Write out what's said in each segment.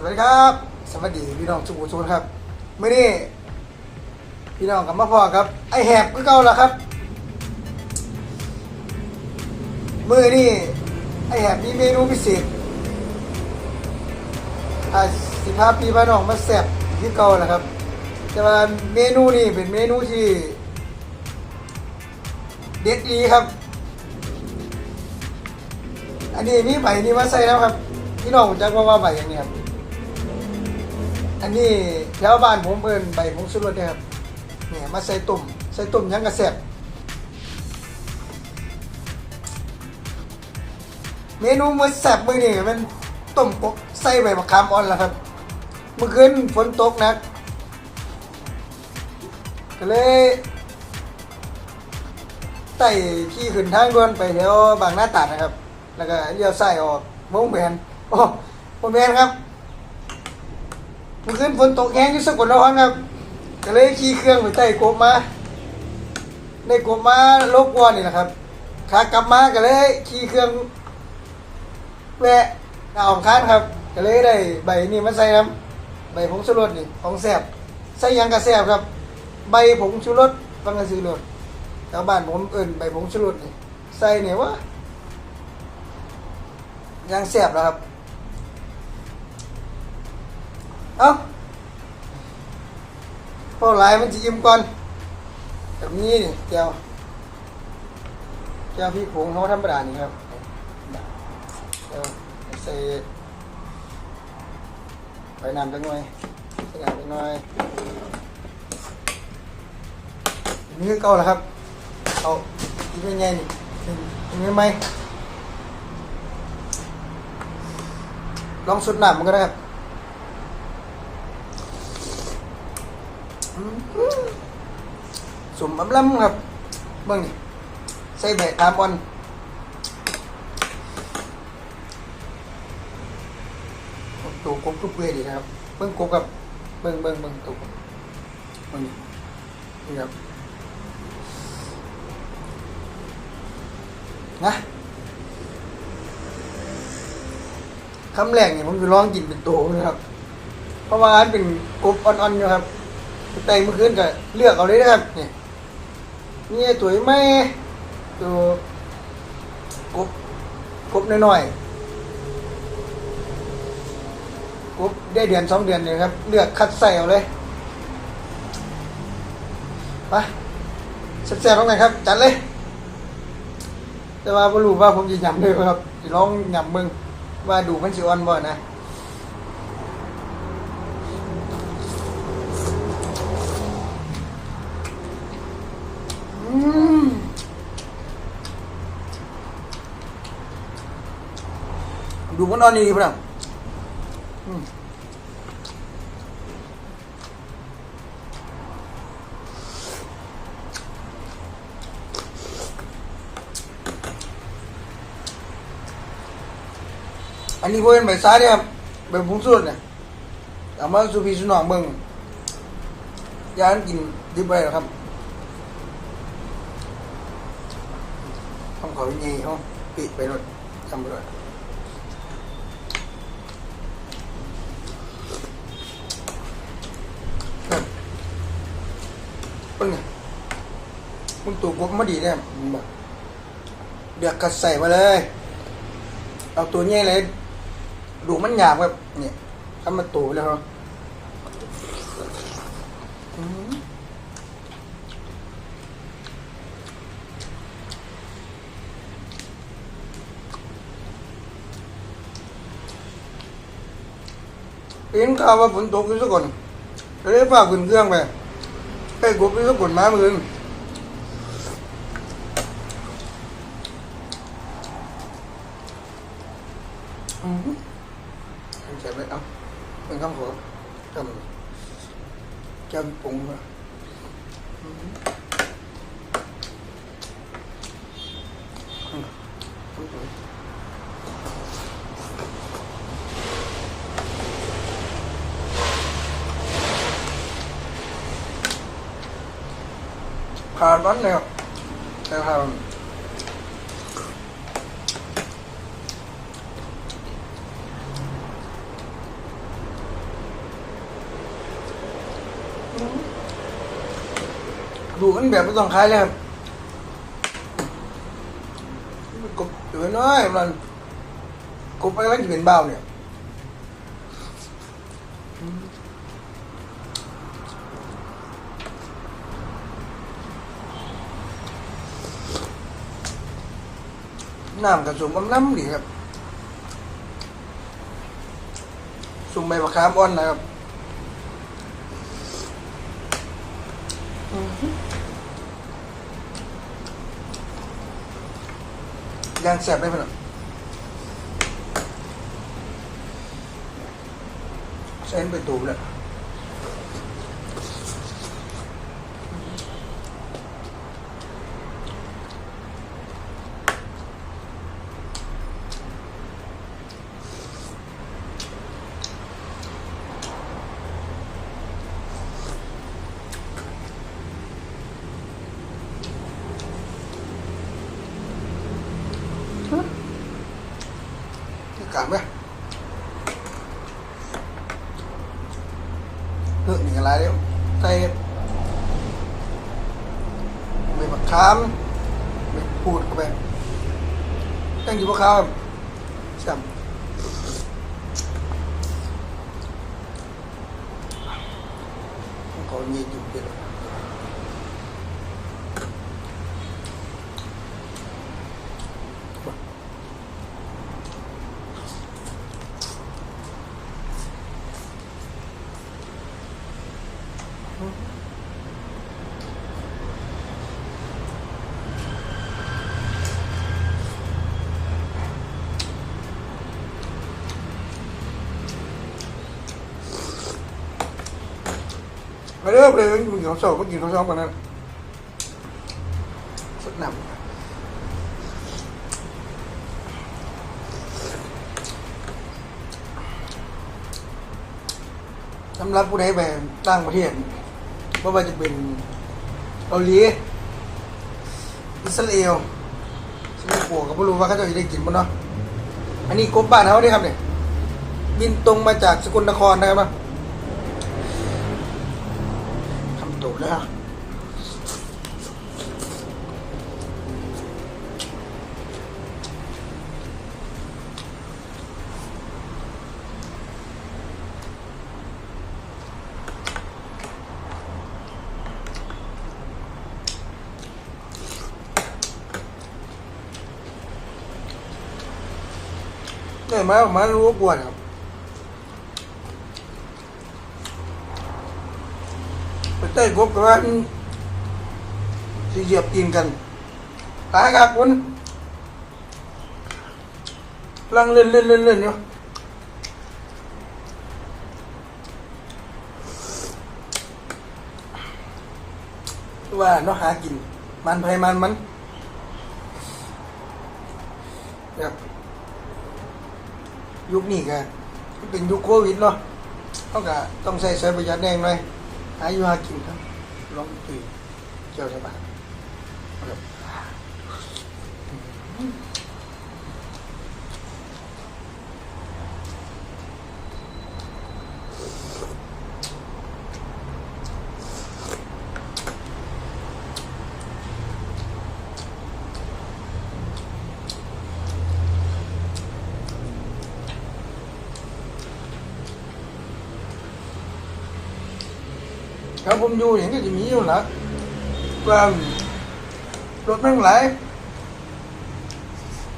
สวัสดีครับ สวัสดีพี่น้องสุขุมสุขครับเมื่อนี้พี่น้องกับมาพ่อครับ ไอแหบก็เก่าแล้วครับเมื่อนี้ไอแหบมีเมนูพิเศษอ่าสิพาพีพี่น้องมาแซ่บที่เก่าแล้วครับ แต่ว่าเมนูนี้เป็นเมนูที่ เด็ดดีครับ อันนี้มีใบนี้มาใส่แล้วครับพี่น้องจักว่าว่าใบอย่างนี้ครับ อันนี้แถวบ้านผมเอิ้นใบผงชูรสนี่ยครับเนี่ยมาใส่ตุ่มใส่ตุ่มยังกระแสบเมนูมื้อแซ่บมื้อนี้ก็เป็นต้มกบใส่ใบมะขามอ่อนแล้วครับ เมื่อคืนฝนตกนักก็เลยไต่ขี่ขึ้นทางด่วนไปแถวบางหน้าตราดนะครับ แล้วก็เลี้ยวซ้ายออกวงแบนโอ้วงแบนครับ มื่อคืนฝนตกแห้งที่สกลนครครับก็เลยขี่เครื่องไปใต้กบมาได้กบมาโลกวัวนี่แหละครับขากลับมาก็เลยขี่เครื่องแวะเอาของค้านครับ ก็เลยได้ใบนี่มาใส่น้ำใบผงชูรสนี่ของแซ่บใส่ยังกระแซ่บครับ ใบผงชูรสฟังกระซื้อรสชาวบ้านผมเอิ้นใบผงชูรสนี่ใส่เนี่ยวะยังแซ่บแล้วครับ เอ้าพอหลายมันจะอิ่มก่อนแบบนี้นี่แก้วแก้วพี่ผงเขาธรรมดานี่ครับแก้วใส่ไปน้ำจังหน่อยใส่น้ำจังหน่อยนี่คือเก่าแล้วครับเอาอีกยังไงนี่อีกไหมลองสุดหน้ำมันก็ได้ครับ สมอำลำครับเบิ่งนี่ใส่แบกคาบอนตัวกบทุกเปื่อดีนะครับ เบิ่งกบกับเบิ่งเบิ่งเบิ่งตัวเบิ่งนี่ครับนะคำแรกเนี่ยผมจะลองกินเป็นตัวนะครับ เพราะว่าอันเป็นกบอ่อนๆอยู่ครับ แต่งเมื่อคืนก็เลือกเอาเลยนะครับนี่นี่ตัวแม่ตัวกบกบน้อยๆกบได้เดือนสองเดือนเลยครับ เลือกคัดใส่เอาเลยไปแซ่บๆตรงไหนครับ จัดเลย แต่ว่าไม่รู้ว่าผมจะยำด้วยครับจะลองยำมึงว่าดูมันสิอ่อนบ่นะ มดูมันนอนดีๆเพื่อนอืมอันนี้พวกเป็นใบซ้ายเนี่ยครับใบผงสุดเนี่ยเอามาสูพีสุนองเบิ่งยานกินดิบไปหรอครับ không có gì không bị ไปรถทำไปรถปึ้งมึงตัวกบมาดีเนี่ยมึงบอกเดือกกัดใส่มาเลย เอาตัวนี้เลย ดูมันหยาบแบบเนี่ยทำมาตัวแล้วเหรออืม เห็นข่าวว่าฝนตกอยู่สักคนเลยฝากขึ้นเครื่องไปไปกบอยู่สักคนมาเมือคื ผ่านวันแล้วแต่ผ่านดูกันแบบไม่ต้องคายเลยครับกบอยู่น้อยมันกบไปแล้วจะเป็นเบ้าเนี่ย น้ำกับสมน้ำน้ำดีครับ สุ่มใบมะขามอ่อนนะครับย่างแซ่บได้ไหมล่ะเส้นไปตูมเลย เฮ้ยนี่อะไรเดี๋ยวใส่ไม่บักคามไม่พูดก็ไปตั้งอยู่บนข้าวแซ่บเงียบอยู่เดี๋ยว มาเริ่มเลยมึงกินข้าวสอบมึงกินข้าวสอบกันนะสดน้ำสำหรับผู้ใดไปต่างประเทศ ไม่ว่าจะเป็นเกาหลีอิสราเอลสิงคโปร์ก็ไม่รู้ว่าเขาจะได้กินมั้งเนาะอันนี้กบบ้านเขาเนี่ยครับเนี่ยบินตรงมาจากสกลนครนะครับเนาะทำตุแล้ว เนี่ยมามารู้ว่าปวดครับไปเต้ยกบกับว่าสิเหยียบตีนกันตายครับคุณลังเล่นเล่นเล่นเล่นอยู่ว่าเนาะหากิน มันไผมันมันแบบ ยุคนี้ก็เป็นยุคโควิดเนาะเขากะต้องใส่ใส่ประหยัดแดงหน่อยหาอยู่หากินครับลองตุยเกี่ยวใช่ปะ ครับผมอยู่อย่างนี้จะมีอยู่หลักว่ารถแม่งไหลาย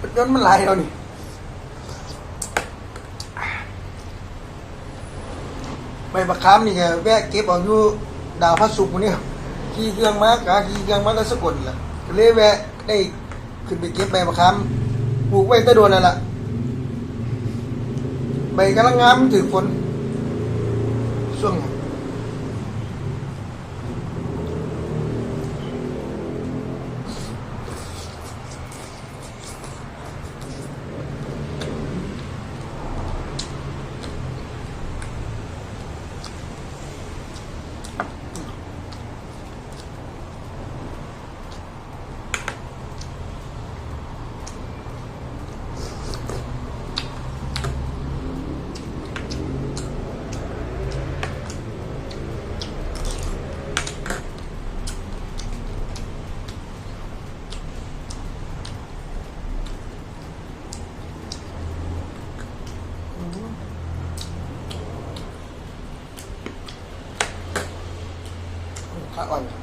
รถยนต์มันไหลายเรานี่ใบบักขามนี่ก็แวะเก็บเอาอยู่ดาวพระศุกร์นี้ครับขี่เครื่องมากะขี่เครื่องมาแล้วสกลล่ะก็เลยแวะได้ขึ้นไปเก็บใบบักขามปลูกไว้แตะโดนนั่นล่ะใบกำลังงามถือฝนช่วงนี้ ค อะอ่อนเนี่ย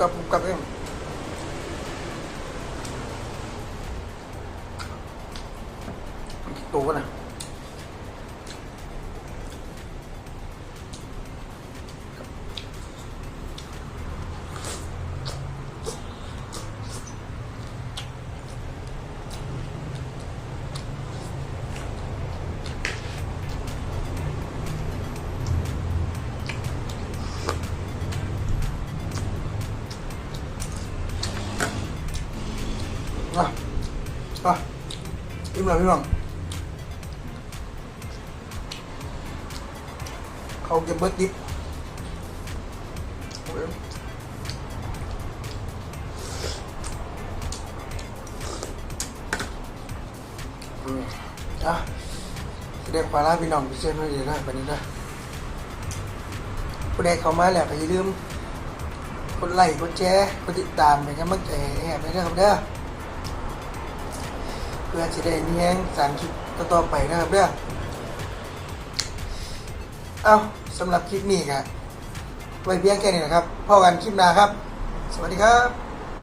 กุ อิ่มแล้วพี่น้องเขาเก็บเบิร์ดดิบอ้ยอืมอะเรียกปลาร้าพี่น้องพิเศษมาดีนะวันนี้นะผู้ใดเข้ามาแล้วก็อย่าลืมกดไลค์กดแชร์กดติดตามเป็นกำลังใจให้แอบด้วยครับเด้อ พื่อจะได้มีแห้งสารคลิปต่อๆไปนะครับเด้อเอาสำหรับคลิปนี้ครับไว้เพียงแค่นี้นะครับพอกันคลิปหน้าครับ สวัสดีครับ